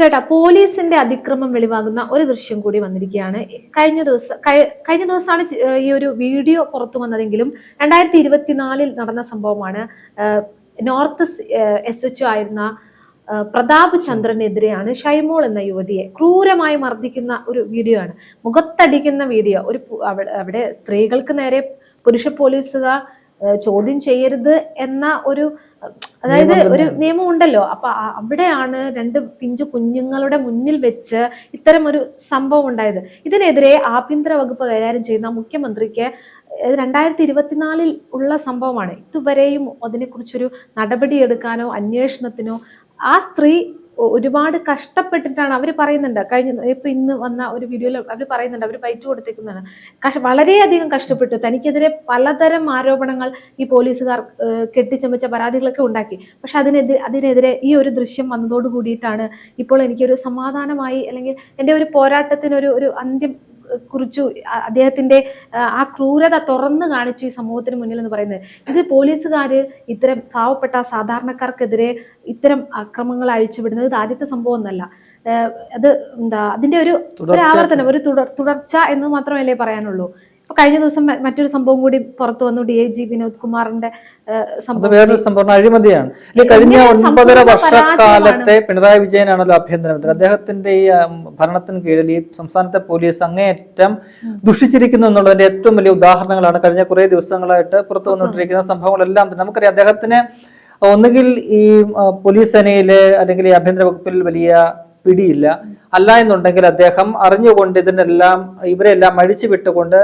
ചേട്ടാ പോലീസിന്റെ അതിക്രമം വെളിവാകുന്ന ഒരു ദൃശ്യം കൂടി വന്നിരിക്കുകയാണ്. കഴിഞ്ഞ ദിവസം കഴിഞ്ഞ ദിവസമാണ് ഈ ഒരു വീഡിയോ പുറത്തു വന്നതെങ്കിലും രണ്ടായിരത്തി ഇരുപത്തിനാലിൽ നടന്ന സംഭവമാണ്. നോർത്ത് എസ് എച്ച് ആയിരുന്ന പ്രതാപ് ചന്ദ്രനെതിരെയാണ് ഷൈമോൾ എന്ന യുവതിയെ ക്രൂരമായി മർദ്ദിക്കുന്ന ഒരു വീഡിയോ ആണ് മുഖത്തടിക്കുന്ന വീഡിയോ. ഒരു അവിടെ സ്ത്രീകൾക്ക് നേരെ പുരുഷ പോലീസുകാർ ചോദ്യം ചെയ്യരുത് എന്ന ഒരു അതായത് ഒരു നിയമം ഉണ്ടല്ലോ അപ്പൊ അവിടെയാണ് രണ്ട് പിഞ്ചു കുഞ്ഞുങ്ങളുടെ മുന്നിൽ വെച്ച് ഇത്തരം ഒരു സംഭവം ഉണ്ടായത്. ഇതിനെതിരെ ആഭ്യന്തര വകുപ്പ് കൈകാര്യം ചെയ്യുന്ന മുഖ്യമന്ത്രിക്ക് രണ്ടായിരത്തി ഇരുപത്തിനാലിൽ ഉള്ള സംഭവമാണ്. ഇതുവരെയും അതിനെക്കുറിച്ചൊരു നടപടിയെടുക്കാനോ അന്വേഷണത്തിനോ ആ സ്ത്രീ ഒരുപാട് കഷ്ടപ്പെട്ടിട്ടാണ് അവർ പറയുന്നുണ്ട്. കഴിഞ്ഞ ഇപ്പൊ ഇന്ന് വന്ന ഒരു വീഡിയോയിൽ അവർ പറയുന്നുണ്ട്. അവർ പൈറ്റ് കൊടുത്തേക്കുന്നതാണ്. കഷ വളരെയധികം കഷ്ടപ്പെട്ട്. തനിക്കെതിരെ പലതരം ആരോപണങ്ങൾ ഈ പോലീസുകാർ കെട്ടിച്ചമച്ച പരാതികളൊക്കെ ഉണ്ടാക്കി. പക്ഷെ അതിനെതിരെ അതിനെതിരെ ഈ ഒരു ദൃശ്യം വന്നതോട് കൂടിയിട്ടാണ് ഇപ്പോൾ എനിക്കൊരു സമാധാനമായി അല്ലെങ്കിൽ എന്റെ ഒരു പോരാട്ടത്തിനൊരു ഒരു അന്ത്യം കുറിച്ചു അദ്ദേഹത്തിന്റെ ആ, ക്രൂരത തുറന്നു കാണിച്ചു ഈ സമൂഹത്തിന് മുന്നിൽ എന്ന് പറയുന്നത്. ഇത് പോലീസുകാർ ഇത്തരം പാവപ്പെട്ട സാധാരണക്കാർക്കെതിരെ ഇത്തരം അക്രമങ്ങൾ അഴിച്ചുവിടുന്നത് ഇത് ആദ്യത്തെ സംഭവം ഒന്നല്ല അത് എന്താ അതിന്റെ ഒരു ഒരു ആവർത്തനം ഒരു തുടർച്ച എന്ന് മാത്രമല്ലേ പറയാനുള്ളൂ. ഇപ്പൊ കഴിഞ്ഞ ദിവസം മറ്റൊരു സംഭവം കൂടി പുറത്തു വന്നു. ഡി ഐ ജി വിനോദ് കുമാറിന്റെ സംഭവം. വേറൊരു സംഭവം അഴിമതിയാണ്. കഴിഞ്ഞ ഒൻപതര വർഷക്കാലത്തെ പിണറായി വിജയനാണല്ലോ ആഭ്യന്തരമന്ത്രി. അദ്ദേഹത്തിന്റെ ഈ ഭരണത്തിന് കീഴിൽ ഈ സംസ്ഥാനത്തെ പോലീസ് അങ്ങേയറ്റം ദുഷിച്ചിരിക്കുന്നു എന്നുള്ളതിന്റെ ഏറ്റവും വലിയ ഉദാഹരണങ്ങളാണ് കഴിഞ്ഞ കുറെ ദിവസങ്ങളായിട്ട് പുറത്തു വന്നുകൊണ്ടിരിക്കുന്ന സംഭവങ്ങളെല്ലാം നമുക്കറിയാം അദ്ദേഹത്തിന് ഒന്നുകിൽ ഈ പോലീസ് സേനയിലെ അല്ലെങ്കിൽ ഈ ആഭ്യന്തര വകുപ്പിൽ വലിയ പിടിയില്ല. അല്ല എന്നുണ്ടെങ്കിൽ അദ്ദേഹം അറിഞ്ഞുകൊണ്ട് ഇതിനെല്ലാം ഇവരെല്ലാം അഴിച്ചു വിട്ടുകൊണ്ട്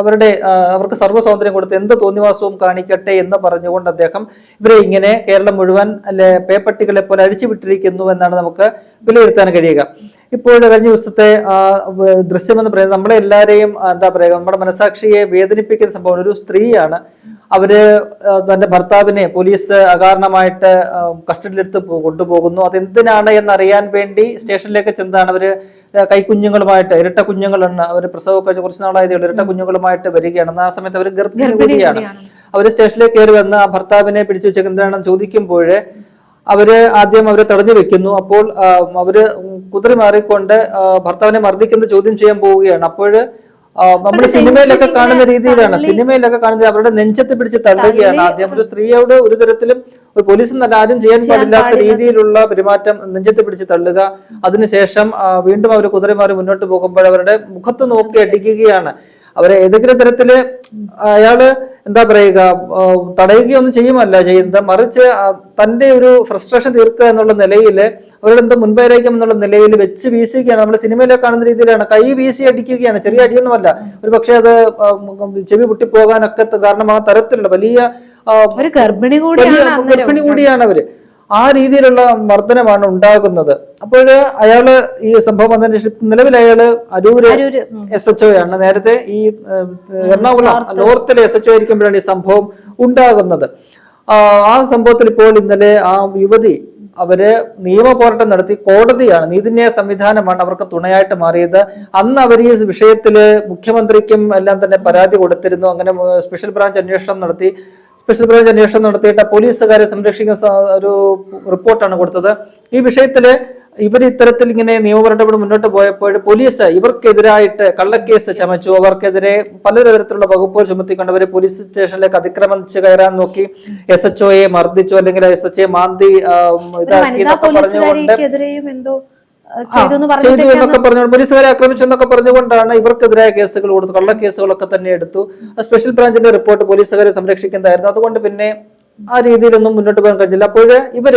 അവരുടെ അവർക്ക് സർവ സ്വാതന്ത്ര്യം കൊടുത്ത് എന്ത് തോന്നിവാസവും കാണിക്കട്ടെ എന്ന് പറഞ്ഞുകൊണ്ട് അദ്ദേഹം ഇവരെ ഇങ്ങനെ കേരളം മുഴുവൻ അല്ലെ പേപ്പട്ടികളെ പോലെ അഴിച്ചുവിട്ടിരിക്കുന്നു എന്നാണ് നമുക്ക് വിലയിരുത്താൻ കഴിയുക. ഇപ്പോൾ കഴിഞ്ഞ ദിവസത്തെ ദൃശ്യം എന്ന് പറയുന്നത് നമ്മളെ എല്ലാവരെയും എന്താ പറയുക നമ്മുടെ മനസാക്ഷിയെ വേദനിപ്പിക്കുന്ന സംഭവം. ഒരു സ്ത്രീയാണ് അവർ തന്റെ ഭർത്താവിനെ പോലീസ് അകാരണമായിട്ട് കസ്റ്റഡിയിലെടുത്ത് കൊണ്ടുപോകുന്നു. അതെന്തിനാണ് എന്നറിയാൻ വേണ്ടി സ്റ്റേഷനിലേക്ക് ചെന്നാണ് അവർ കൈക്കുഞ്ഞുങ്ങളുമായിട്ട് ഇരട്ട കുഞ്ഞുങ്ങളാണ് അവർ പ്രസവമൊക്കെ കുറച്ച് നാളായതേ ഉള്ളൂ. ഇരട്ട കുഞ്ഞുങ്ങളുമായിട്ട് വരികയാണ്. ആ സമയത്ത് അവർ ഗർഭിണി കൂടിയാണ്. അവർ അവർ സ്റ്റേഷനിലേക്ക് കയറി വന്ന് ആ ഭർത്താവിനെ പിടിച്ചു വെച്ചേക്ക് എന്തിനാണെന്ന് ചോദിക്കുമ്പോൾ അവർ ആദ്യം അവരെ തടഞ്ഞു വെക്കുന്നു. അപ്പോൾ അവർ കുതിരി മാറിക്കൊണ്ട് ഭർത്താവിനെ മർദ്ദിക്കുന്ന ചോദ്യം ചെയ്യാൻ പോവുകയാണ്. അപ്പോൾ നമ്മൾ സിനിമയിലൊക്കെ കാണുന്ന രീതിയിലാണ്. സിനിമയിലൊക്കെ കാണുന്നത് അവരുടെ നെഞ്ചത്ത് പിടിച്ച് തള്ളുകയാണ്. തള്ളി- ആദ്യം ഒരു സ്ത്രീയോട് ഒരു തരത്തിലും ഒരു പോലീസും തന്നെ ആരും ചെയ്യാൻ പാടില്ലാത്ത- രീതിയിലുള്ള പെരുമാറ്റം നെഞ്ചത്ത് പിടിച്ച് തള്ളുക. അതിനുശേഷം വീണ്ടും അവർ കുതിരമാർ മുന്നോട്ട് പോകുമ്പോൾ അവരുടെ മുഖത്ത് നോക്കി അടിക്കുകയാണ്. അവരെ ഏതെങ്കിലും തരത്തിൽ അയാൾ എന്താ പറയുക തടയുകയൊന്നും ചെയ്യുമല്ല ചെയ്യുന്നത്. മറിച്ച് തന്റെ ഒരു ഫ്രസ്ട്രേഷൻ തീർക്കുക എന്നുള്ള നിലയിൽ അവരുടെ എന്തോ മുൻപേരായിരിക്കും എന്നുള്ള നിലയിൽ വെച്ച് വീശുകയാണ് നമ്മൾ സിനിമയിലൊക്കെ കാണുന്ന രീതിയിലാണ് കൈ വീശി അടിക്കുകയാണ്. ചെറിയ അടിയൊന്നുമല്ല. ഒരു പക്ഷേ അത് ചെവി പൊട്ടിപ്പോകാനൊക്കെ കാരണമാ തരത്തിലുള്ള വലിയ ആ, ഒരു ഗർഭിണി കൂടിയാണ് അവർ. ആ രീതിയിലുള്ള മർദ്ദനമാണ് ഉണ്ടാകുന്നത്. അപ്പോൾ അയാൾ ഈ സംഭവം വന്നതിന് ശേഷം നിലവിൽ അയാൾ അരൂര് എസ് എച്ച് ഒ ആണ്. നേരത്തെ ഈ എറണാകുളം നോർത്തിലെ എസ് എച്ച് ഒ ആയിരിക്കുമ്പോഴാണ് ഈ സംഭവം ഉണ്ടാകുന്നത്. ആ, ആ സംഭവത്തിൽ ഇപ്പോൾ ഇന്നലെ ആ യുവതി അവർ നിയമ പോരാട്ടം നടത്തി കോടതിയാണ് നീതിന്യായ സംവിധാനമാണ് അവർക്ക് തുണയായിട്ട് മാറിയത്. അന്ന് അവർ ഈ വിഷയത്തിൽ മുഖ്യമന്ത്രിക്കും എല്ലാം തന്നെ പരാതി കൊടുത്തിരുന്നു. അങ്ങനെ സ്പെഷ്യൽ ബ്രാഞ്ച് അന്വേഷണം നടത്തി. സ്പെഷ്യൽ ബ്രാഞ്ച് അന്വേഷണം നടത്തിയിട്ട് പോലീസുകാരെ സംരക്ഷിക്കുന്ന ഒരു റിപ്പോർട്ടാണ് കൊടുത്തത്. ഈ വിഷയത്തിൽ ഇവർ ഇത്തരത്തിൽ ഇങ്ങനെ നിയമപരമായിട്ട് മുന്നോട്ട് പോയപ്പോൾ പോലീസ് ഇവർക്കെതിരായിട്ട് കള്ളക്കേസ് ചമച്ചു. അവർക്കെതിരെ പലതരത്തിലുള്ള വകുപ്പുകൾ ചുമത്തിക്കൊണ്ട് അവരെ പോലീസ് സ്റ്റേഷനിലേക്ക് അതിക്രമം കയറാൻ നോക്കി. എസ് എച്ച് ഒയെ മർദ്ദിച്ചു അല്ലെങ്കിൽ എസ് എച്ച് എ മാന്തി ഇതാക്കി എന്നൊക്കെ പറഞ്ഞുകൊണ്ട് എന്നൊക്കെ പറഞ്ഞു. പോലീസുകാരെ ആക്രമിച്ചു എന്നൊക്കെ പറഞ്ഞുകൊണ്ടാണ് ഇവർക്കെതിരായ കേസുകൾ കൊടുത്തു കള്ളക്കേസുകളൊക്കെ തന്നെ എടുത്തു. സ്പെഷ്യൽ ബ്രാഞ്ചിന്റെ റിപ്പോർട്ട് പോലീസുകാരെ സംരക്ഷിക്കുന്നതായിരുന്നു. അതുകൊണ്ട് പിന്നെ ആ രീതിയിലൊന്നും മുന്നോട്ട് പോകാൻ കഴിഞ്ഞില്ല. അപ്പോഴേ ഇവർ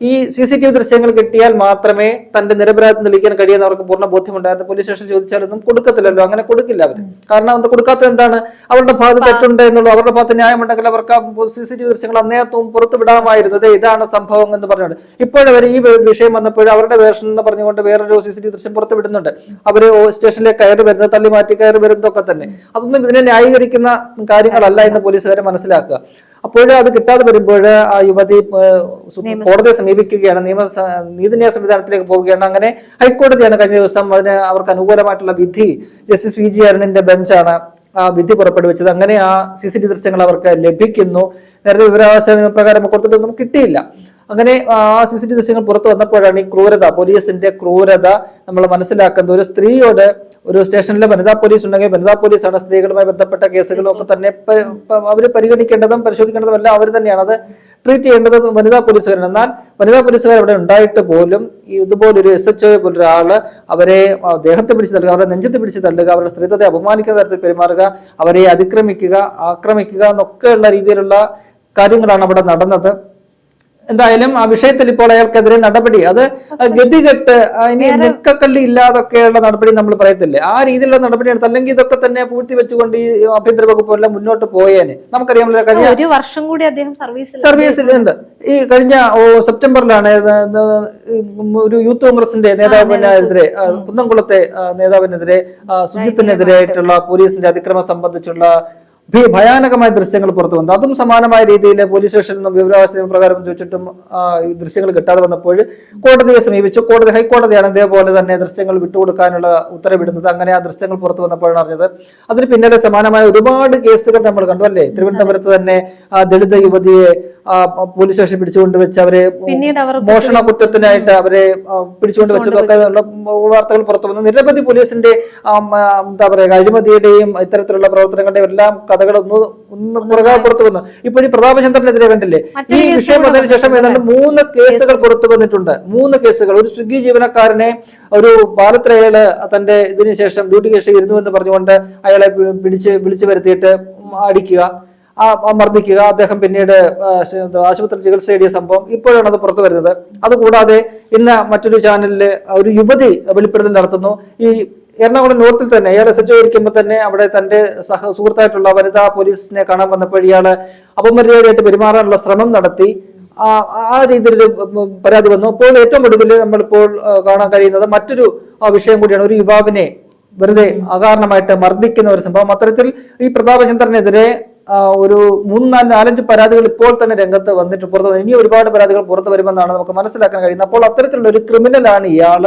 ഈ സി സി ടി വി ദൃശ്യങ്ങൾ കിട്ടിയാൽ മാത്രമേ തന്റെ നിരപരാധം തെളിയിക്കാൻ കഴിയുന്ന അവർക്ക് പൂർണ ബോധ്യമുണ്ടായിരുന്നു പോലീസ് സ്റ്റേഷൻ ചോദിച്ചാലൊന്നും കൊടുക്കത്തില്ലല്ലോ. അങ്ങനെ കൊടുക്കില്ല അവർ കാരണം അത് കൊടുക്കാത്ത എന്താണ്? അവരുടെ ഭാഗത്ത് തെറ്റുണ്ട് എന്നുള്ളൂ. അവരുടെ ഭാഗത്ത് ന്യായമുണ്ടെങ്കിൽ അവർക്ക് സി സി ടി വി ദൃശ്യങ്ങൾ അന്നേരത്തും പുറത്തു വിടാമായിരുന്നത് ഇതാണ് സംഭവം എന്ന് പറഞ്ഞുകൊണ്ട്. ഇപ്പോഴവർ ഈ വിഷയം വന്നപ്പോൾ അവരുടെ വേർഷൻ എന്ന് പറഞ്ഞുകൊണ്ട് വേറൊരു സി സി ടി വി ദൃശ്യം പുറത്തു വിടുന്നുണ്ട്. അവർ സ്റ്റേഷനിലേക്ക് കയറി വരുന്നത് തള്ളി മാറ്റി കയറി വരുന്നതൊക്കെ തന്നെ. അതൊന്നും ഇതിനെ ന്യായീകരിക്കുന്ന കാര്യങ്ങളല്ല എന്ന് പോലീസുകാരെ മനസ്സിലാക്കുക. അപ്പോൾ അത് കിട്ടാതെ വരുമ്പോൾ ആ യുവതി കോടതിയെ സമീപിക്കുകയാണ് നിയമ നീതിന്യായ സംവിധാനത്തിലേക്ക് പോവുകയാണ്. അങ്ങനെ ഹൈക്കോടതിയാണ് കഴിഞ്ഞ ദിവസം അതിന് അവർക്ക് അനുകൂലമായിട്ടുള്ള വിധി ജസ്റ്റിസ് വി. ജി. അരുണിന്റെ ബെഞ്ചാണ് ആ വിധി പുറപ്പെടുവിച്ചത്. അങ്ങനെ ആ സി സി ടി ദൃശ്യങ്ങൾ അവർക്ക് ലഭിക്കുന്നു. നേരത്തെ വിവരാവകാശ നിയമപ്രകാരം കൊടുത്തിട്ടൊന്നും കിട്ടിയില്ല. അങ്ങനെ ആ സി സി ടി ദൃശ്യങ്ങൾ പുറത്തു വന്നപ്പോഴാണ് ഈ ക്രൂരത പോലീസിന്റെ ക്രൂരത നമ്മൾ മനസ്സിലാക്കുന്നത്. ഒരു സ്ത്രീയോട് ഒരു സ്റ്റേഷനിലെ വനിതാ പോലീസ് ഉണ്ടെങ്കിൽ വനിതാ പോലീസാണ് സ്ത്രീകളുമായി ബന്ധപ്പെട്ട കേസുകളൊക്കെ ഒക്കെ തന്നെ അവർ പരിഗണിക്കേണ്ടതും പരിശോധിക്കേണ്ടതും എല്ലാം അവർ തന്നെയാണ്. അത് ട്രീറ്റ് ചെയ്യേണ്ടത് വനിതാ പോലീസുകാരാണ്. എന്നാൽ വനിതാ പോലീസുകാർ അവിടെ ഉണ്ടായിട്ട് പോലും ഈ ഇതുപോലൊരു എസ് എച്ച് ഒ പോലൊരാൾ അവരെ ദേഹത്തെ പിടിച്ച് തള്ളുക അവരുടെ നെഞ്ചത്ത് പിടിച്ച് തള്ളുക അവരുടെ സ്ത്രീത്വത്തെ അപമാനിക്കുന്ന തരത്തിൽ പെരുമാറുക അവരെ അതിക്രമിക്കുക ആക്രമിക്കുക എന്നൊക്കെയുള്ള രീതിയിലുള്ള കാര്യങ്ങളാണ് അവിടെ നടന്നത്. എന്തായാലും ആ വിഷയത്തിൽ ഇപ്പോൾ അയാൾക്കെതിരെ നടപടി അത് ഗതികെട്ട് ഇനി നിൽക്കക്കള്ളി ഇല്ലാതൊക്കെയുള്ള നടപടി നമ്മൾ പറയത്തില്ലേ. ആ രീതിയിലുള്ള നടപടി എടുത്ത് അല്ലെങ്കിൽ ഇതൊക്കെ തന്നെ പൂഴ്ത്തി വെച്ചുകൊണ്ട് ഈ ആഭ്യന്തര വകുപ്പ് എല്ലാം മുന്നോട്ട് പോയേനെ. നമുക്കറിയാമല്ലോ കഴിഞ്ഞ ഒരു വർഷം കൂടി അദ്ദേഹം സർവീസിൽ സർവീസിലുണ്ട് ഈ കഴിഞ്ഞ ഓ സെപ്റ്റംബറിലാണ് ഒരു യൂത്ത് കോൺഗ്രസിന്റെ നേതാവിനെതിരെ കുന്നംകുളത്തെ നേതാവിനെതിരെ സുജിത്തിനെതിരായിട്ടുള്ള പോലീസിന്റെ അതിക്രമം സംബന്ധിച്ചുള്ള ഭയാനകമായ ദൃശ്യങ്ങൾ പുറത്തു വന്നു. അതും സമാനമായ രീതിയിൽ പോലീസ് സ്റ്റേഷനിൽ നിന്നും വിവരാവകാശ നിയമപ്രകാരം ചോദിച്ചിട്ടും ഈ ദൃശ്യങ്ങൾ കിട്ടാതെ വന്നപ്പോൾ കോടതിയെ സമീപിച്ചു. കോടതി ഹൈക്കോടതിയാണ് ഇതേപോലെ തന്നെ ദൃശ്യങ്ങൾ വിട്ടുകൊടുക്കാനുള്ള ഉത്തരവിടുന്നത്. അങ്ങനെ ആ ദൃശ്യങ്ങൾ പുറത്തു വന്നപ്പോഴാണ് അറിഞ്ഞത്. അതിന് പിന്നാലെ സമാനമായ ഒരുപാട് കേസുകൾ നമ്മൾ കണ്ടു അല്ലേ? തിരുവനന്തപുരത്ത് തന്നെ ആ ദളിത യുവതിയെ ആ, പോലീസ് സ്റ്റേഷൻ പിടിച്ചുകൊണ്ട് വെച്ച് അവരെ മോഷണ കുറ്റത്തിനായിട്ട് അവരെ പിടിച്ചുകൊണ്ട് വെച്ചതൊക്കെ ഉള്ള വാർത്തകൾ പുറത്തു വന്നു. നിരവധി പോലീസിന്റെ എന്താ പറയുക അഴിമതിയുടെയും ഇത്തരത്തിലുള്ള പ്രവർത്തനങ്ങളുടെയും എല്ലാം കഥകൾ ഒന്ന് ഒന്ന് പുറകെ പുറത്തു വന്നു. ഇപ്പോൾ ഈ പ്രതാപചന്ദ്രനെതിരെ കണ്ടില്ലേ? ഈ വിഷയം വന്നതിന് ശേഷം ഏതാണ്ട് മൂന്ന് കേസുകൾ പുറത്തു വന്നിട്ടുണ്ട്. മൂന്ന് കേസുകൾ. ഒരു സ്വിഗ്ഗി ജീവനക്കാരനെ ഒരു പാലത്തിലയാൾ തന്റെ ഇതിനുശേഷം ഡ്യൂട്ടി കേസ് ഇരുന്നു എന്ന് പറഞ്ഞുകൊണ്ട് അയാളെ പിടിച്ച് വിളിച്ചു വരുത്തിയിട്ട് അടിക്കുക. മർദ്ദിക്കുക. അദ്ദേഹം പിന്നീട് ആശുപത്രി ചികിത്സ തേടിയ സംഭവം ഇപ്പോഴാണ് അത് പുറത്തു വരുന്നത്. അതുകൂടാതെ ഇന്ന് മറ്റൊരു ചാനലിൽ ഒരു യുവതി വെളിപ്പെടുത്തൽ നടത്തുന്നു. ഈ എറണാകുളം നോർത്തിൽ തന്നെ ഇയാൾ എസ് എച്ച് ഇരിക്കുമ്പോൾ തന്നെ അവിടെ തന്റെ സഹ സുഹൃത്തായിട്ടുള്ള വനിതാ പോലീസിനെ കാണാൻ വന്നപ്പോൾ ഇയാൾ അപമര്യാദയായിട്ട് പെരുമാറാനുള്ള ശ്രമം നടത്തി. ആ രീതിയിൽ പരാതി വന്നു. അപ്പോൾ ഏറ്റവും ഒടുവിൽ നമ്മളിപ്പോൾ കാണാൻ കഴിയുന്നത് മറ്റൊരു വിഷയം കൂടിയാണ്. ഒരു യുവാവിനെ വെറുതെ അകാരണമായിട്ട് മർദ്ദിക്കുന്ന ഒരു സംഭവം. അത്തരത്തിൽ ഈ പ്രതാപചന്ദ്രനെതിരെ ഒരു മൂന്ന് നാല് നാലഞ്ച് പരാതികൾ ഇപ്പോൾ തന്നെ രംഗത്ത് വന്നിട്ട് പുറത്ത്. ഇനി ഒരുപാട് പരാതികൾ പുറത്തു വരുമെന്നാണ് നമുക്ക് മനസ്സിലാക്കാൻ കഴിയുന്നത്. അപ്പോൾ അത്തരത്തിലുള്ള ഒരു ക്രിമിനലാണ് ഇയാൾ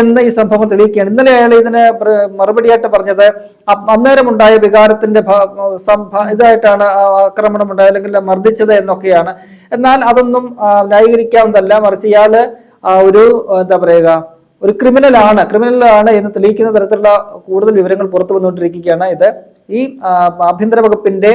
എന്ന് ഈ സംഭവം തെളിയിക്കുകയാണ്. ഇന്നലെ അയാൾ ഇതിന് മറുപടിയായിട്ട് പറഞ്ഞത് അന്നേരം ഉണ്ടായ വികാരത്തിന്റെ ഇതായിട്ടാണ് ആക്രമണം ഉണ്ടായത് അല്ലെങ്കിൽ മർദ്ദിച്ചത് എന്നൊക്കെയാണ്. എന്നാൽ അതൊന്നും ന്യായീകരിക്കാവുന്നതല്ല. മറിച്ച് ഇയാൾ ഒരു എന്താ പറയുക ഒരു ക്രിമിനലാണ് ക്രിമിനലാണ് എന്ന് തെളിയിക്കുന്ന തരത്തിലുള്ള കൂടുതൽ വിവരങ്ങൾ പുറത്തു വന്നുകൊണ്ടിരിക്കുകയാണ് ഇത്. ഈ ആഭ്യന്തര വകുപ്പിന്റെ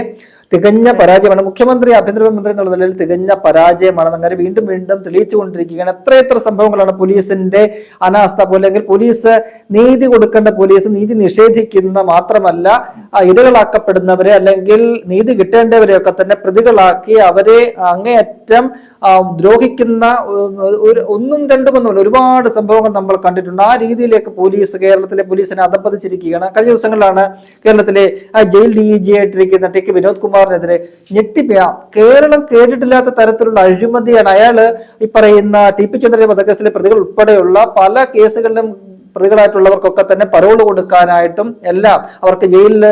തികഞ്ഞ പരാജയമാണ്. മുഖ്യമന്ത്രി ആഭ്യന്തര മന്ത്രി എന്നുള്ള നിലയിൽ തികഞ്ഞ പരാജയമാണ് അങ്ങനെ വീണ്ടും വീണ്ടും തെളിയിച്ചുകൊണ്ടിരിക്കുകയാണ്. എത്രയെത്ര സംഭവങ്ങളാണ് പോലീസിന്റെ അനാസ്ഥ പോലെ അല്ലെങ്കിൽ പോലീസ് നീതി കൊടുക്കേണ്ട പോലീസ് നീതി നിഷേധിക്കുന്ന മാത്രമല്ല ഇരകളാക്കപ്പെടുന്നവരെ അല്ലെങ്കിൽ നീതി കിട്ടേണ്ടവരെയൊക്കെ തന്നെ പ്രതികളാക്കി അവരെ അങ്ങേയറ്റം ദ്രോഹിക്കുന്ന ഒരു ഒന്നും രണ്ടും ഒന്നുമില്ല ഒരുപാട് സംഭവങ്ങൾ നമ്മൾ കണ്ടിട്ടുണ്ട്. ആ രീതിയിലേക്ക് പോലീസ് കേരളത്തിലെ പോലീസിനെ അധപ്പതിച്ചിരിക്കുകയാണ് കഴിഞ്ഞ ദിവസങ്ങളിലാണ് കേരളത്തിലെ ആ ജയിൽ ഡി ജി ആയിട്ടിരിക്കുന്ന ടി കെ വിനോദ് കുമാറിനെതിരെ ഞെട്ടിപ്പിയ. കേരളം കേട്ടിട്ടില്ലാത്ത തരത്തിലുള്ള അഴിമതിയാണ്. അയാൾ ഈ പറയുന്ന ടി പി ചന്ദ്രന്റെ വധക്കേസിലെ പ്രതികൾ ഉൾപ്പെടെയുള്ള പല കേസുകളിലും പ്രതികളായിട്ടുള്ളവർക്കൊക്കെ തന്നെ പരോൾ കൊടുക്കാനായിട്ടും എല്ലാം അവർക്ക് ജയിലിൽ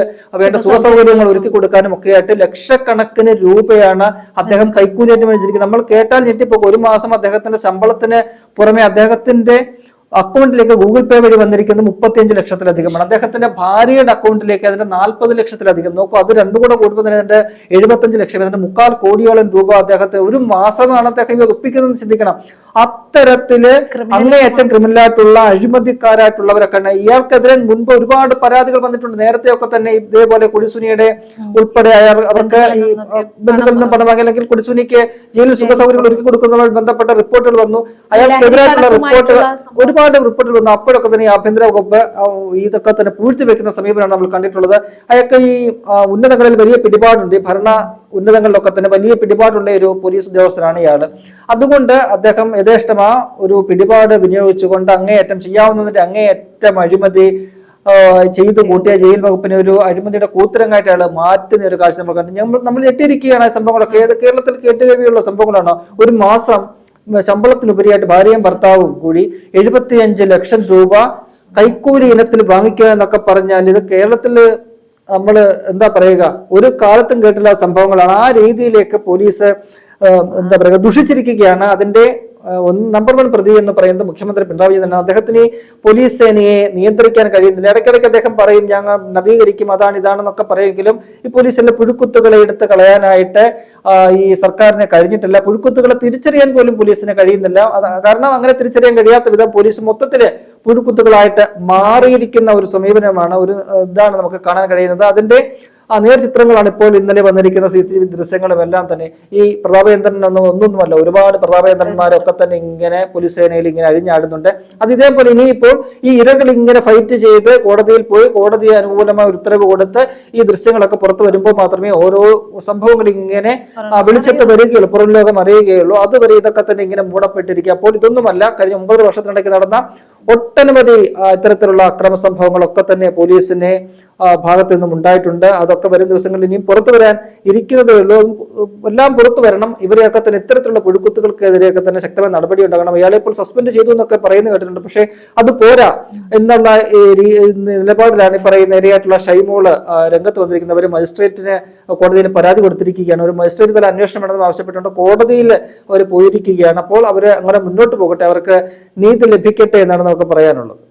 വേണ്ട സുഖ സൗകര്യങ്ങൾ ഒരുക്കി കൊടുക്കാനും ഒക്കെ ആയിട്ട് ലക്ഷക്കണക്കിന് രൂപയാണ് അദ്ദേഹം കൈക്കൂലിയായിട്ട് മേടിച്ചിരിക്കുന്നത്. നമ്മൾ കേട്ടാൽ ഞെട്ടിപ്പോ ഒരു മാസം അദ്ദേഹത്തിന്റെ ശമ്പളത്തിന് പുറമെ അദ്ദേഹത്തിന്റെ അക്കൗണ്ടിലേക്ക് ഗൂഗിൾ പേ വഴി വന്നിരിക്കുന്നത് മുപ്പത്തിയഞ്ച് ലക്ഷത്തിലധികമാണ്. അദ്ദേഹത്തിന്റെ ഭാര്യയുടെ അക്കൗണ്ടിലേക്ക് അതിന്റെ നാൽപ്പത് ലക്ഷത്തിലധികം. നോക്കൂ അത് രണ്ടും കൂടെ കൂടുമ്പോൾ അതിന്റെ എഴുപത്തഞ്ച് ലക്ഷം അതിന്റെ മുക്കാൽ കോടിയോളം രൂപ അദ്ദേഹത്തെ ഒരു മാസമാണ് അദ്ദേഹം ഒപ്പിക്കുന്നതെന്ന് ചിന്തിക്കണം. അത്തരത്തിൽ അങ്ങേയറ്റം ക്രിമിനലായിട്ടുള്ള അഴിമതിക്കാരായിട്ടുള്ളവരൊക്കെ ഇയാൾക്കെതിരെ മുൻപ് ഒരുപാട് പരാതികൾ വന്നിട്ടുണ്ട്. നേരത്തെയൊക്കെ തന്നെ ഇതേപോലെ കുടിസുനിയുടെ ഉൾപ്പെടെ അയാൾ അവർക്ക് ബന്ധുക്കളിൽ നിന്നും പണം വാങ്ങി അല്ലെങ്കിൽ കുടിസുനിക്ക് ജയിലിൽ സുഖ സൗകര്യങ്ങൾ ഒരുക്കി കൊടുക്കുന്നതുമായി ബന്ധപ്പെട്ട റിപ്പോർട്ടുകൾ വന്നു. അയാൾക്കെതിരായിട്ടുള്ള റിപ്പോർട്ടുകൾ ഒരുപാട് റിപ്പോർട്ടുകൾ വന്നു. അപ്പോഴൊക്കെ തന്നെ ആഭ്യന്തര വകുപ്പ് ഇതൊക്കെ തന്നെ പൂഴ്ത്തി വെക്കുന്ന സമീപനമാണ് നമ്മൾ കണ്ടിട്ടുള്ളത്. അയാൾക്ക് ഈ ഉന്നതങ്ങളിൽ വലിയ പിടിപാടുണ്ട്. ഭരണ ഉന്നതങ്ങളിലൊക്കെ തന്നെ വലിയ പിടിപാടുള്ള ഒരു പോലീസ് ഉദ്യോഗസ്ഥനാണ് ഇയാൾ അതുകൊണ്ട് അദ്ദേഹം യഥേഷ്ടം ആ ഒരു പിടിപാട് വിനിയോഗിച്ചുകൊണ്ട് അങ്ങേയറ്റം ചെയ്യാവുന്നതിന്റെ അങ്ങേയറ്റം അഴിമതി ചെയ്ത് കൂട്ടിയ ജയിൽ വകുപ്പിനെ ഒരു അഴിമതിയുടെ കൂത്തരങ്ങായിട്ട് അയാൾ മാറ്റുന്ന ഒരു കാഴ്ച നമ്മൾ കണ്ടു. നമ്മൾ നമ്മൾ ഞെട്ടിയിരിക്കുകയാണ് സംഭവങ്ങളൊക്കെ. ഏത് കേരളത്തിൽ കേട്ടുകേൾവിയുള്ള സംഭവങ്ങളാണോ? ഒരു മാസം ശമ്പളത്തിനുപരിയായിട്ട് ഭാര്യയും ഭർത്താവും കൂടി എഴുപത്തിയഞ്ച് ലക്ഷം രൂപ കൈക്കൂലി ഇനത്തിൽ വാങ്ങിക്കുക എന്നൊക്കെ പറഞ്ഞാൽ ഇത് കേരളത്തിൽ നമ്മൾ എന്താ പറയുക ഒരു കാലത്തും കേട്ടില്ല സംഭവങ്ങളാണ്. ആ രീതിയിലേക്ക് പോലീസ് എന്താ പറയുക ദുഷിച്ചിരിക്കുകയാണ്. അതിന്റെ നമ്പർ വൺ പ്രതി എന്ന് പറയുന്നത് മുഖ്യമന്ത്രി പിണറായി വിജയൻ അദ്ദേഹത്തിന് പോലീസ് സേനയെ നിയന്ത്രിക്കാൻ കഴിയുന്നില്ല. ഇടയ്ക്കിടയ്ക്ക് അദ്ദേഹം പറയും ഞങ്ങൾ നവീകരിക്കും അതാണ് ഇതാണെന്നൊക്കെ പറയുമെങ്കിലും ഈ പോലീസിന്റെ പുഴുക്കുത്തുകളെ എടുത്ത് കളയാനായിട്ട് ഈ സർക്കാരിനെ കഴിഞ്ഞിട്ടില്ല. പുഴുക്കുത്തുകളെ തിരിച്ചറിയാൻ പോലും പോലീസിന് കഴിയുന്നില്ല. കാരണം അങ്ങനെ തിരിച്ചറിയാൻ കഴിയാത്ത വിധം പോലീസ് മൊത്തത്തിൽ പുഴുക്കുത്തുകളായിട്ട് മാറിയിരിക്കുന്ന ഒരു സമീപനമാണ് ഒരു ഇതാണ് നമുക്ക് കാണാൻ കഴിയുന്നത്. അതിന്റെ ആ നേർചിത്രങ്ങളാണ് ഇപ്പോൾ ഇന്നലെ വന്നിരിക്കുന്ന സി സി ടി വി ദൃശ്യങ്ങളും എല്ലാം തന്നെ. ഈ പ്രതാപേന്ദ്രൻ ഒന്നും ഒന്നൊന്നുമല്ല ഒരുപാട് പ്രതാപേന്ദ്രന്മാരൊക്കെ തന്നെ ഇങ്ങനെ പോലീസ് സേനയിൽ ഇങ്ങനെ അഴിഞ്ഞാടുന്നുണ്ട്. അത് ഇതേപോലെ ഇനിയിപ്പോൾ ഈ ഇരകൾ ഇങ്ങനെ ഫൈറ്റ് ചെയ്ത് കോടതിയിൽ പോയി കോടതി അനുകൂലമായ ഉത്തരവ് കൊടുത്ത് ഈ ദൃശ്യങ്ങളൊക്കെ പുറത്തു വരുമ്പോൾ മാത്രമേ ഓരോ സംഭവങ്ങൾ ഇങ്ങനെ വിളിച്ചിട്ട് വരികയുള്ളൂ പുറം ലോകം അറിയുകയുള്ളൂ. അതുവരെ ഇതൊക്കെ തന്നെ ഇങ്ങനെ മൂടപ്പെട്ടിരിക്കുക. അപ്പോൾ ഇതൊന്നുമല്ല കഴിഞ്ഞ ഒമ്പത് വർഷത്തിനിടയ്ക്ക് നടന്ന ഒട്ടനവധി ഇത്തരത്തിലുള്ള അക്രമ സംഭവങ്ങളൊക്കെ തന്നെ പോലീസിനെ ഭാഗത്തു നിന്നും ഉണ്ടായിട്ടുണ്ട്. അതൊക്കെ വരും ദിവസങ്ങളിൽ ഇനിയും പുറത്തു വരാൻ ഇരിക്കുന്നതേ ഉള്ളൂ എല്ലാം പുറത്തു വരണം. ഇവരെയൊക്കെ തന്നെ ഇത്തരത്തിലുള്ള പുഴുക്കുത്തുകൾക്കെതിരെയൊക്കെ തന്നെ ശക്തമായ നടപടി ഉണ്ടാകണം. ഇയാളെ ഇപ്പോൾ സസ്പെൻഡ് ചെയ്തു എന്നൊക്കെ പറയുന്നത് കേട്ടിട്ടുണ്ട്. പക്ഷേ അത് പോരാ. എന്നുള്ള നിലപാടിലാണ് ഈ പറയുന്ന ഇരയായിട്ടുള്ള ഷൈമോൾ രംഗത്ത് രംഗത്ത് ഒരു മജിസ്ട്രേറ്റിന് കോടതിയിൽ പരാതി കൊടുത്തിരിക്കുകയാണ്. ഒരു മജിസ്ട്രേറ്റ് തല അന്വേഷണം വേണമെന്ന് ആവശ്യപ്പെട്ടുകൊണ്ട് കോടതിയിൽ അവർ പോയിരിക്കുകയാണ്. അപ്പോൾ അവർ അങ്ങനെ മുന്നോട്ട് പോകട്ടെ. അവർക്ക് നീതി ലഭിക്കട്ടെ എന്നാണ് നമുക്ക് പറയാനുള്ളത്.